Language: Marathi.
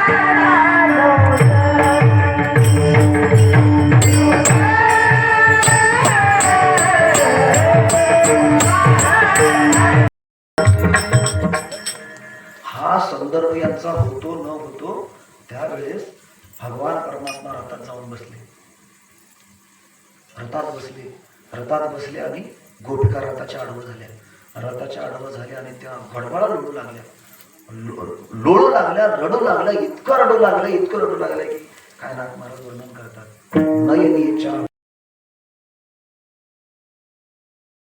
हा संदर्भ होतो न होतो त्यावेळेस भगवान परमात्मा रथात जाऊन बसले. रथात बसले. रथात बसले आणि गोपिका रथाच्या आडवं झाल्या. रथाच्या आडवं झाल्या आणि त्या गडबडा रडू लागल्या. लोळू लागल्या रडू लागल्या इतकं रडू लागलं इतकं रडू लागलं की काय नाथ महाराज वर्णन करतात? नयनीच्या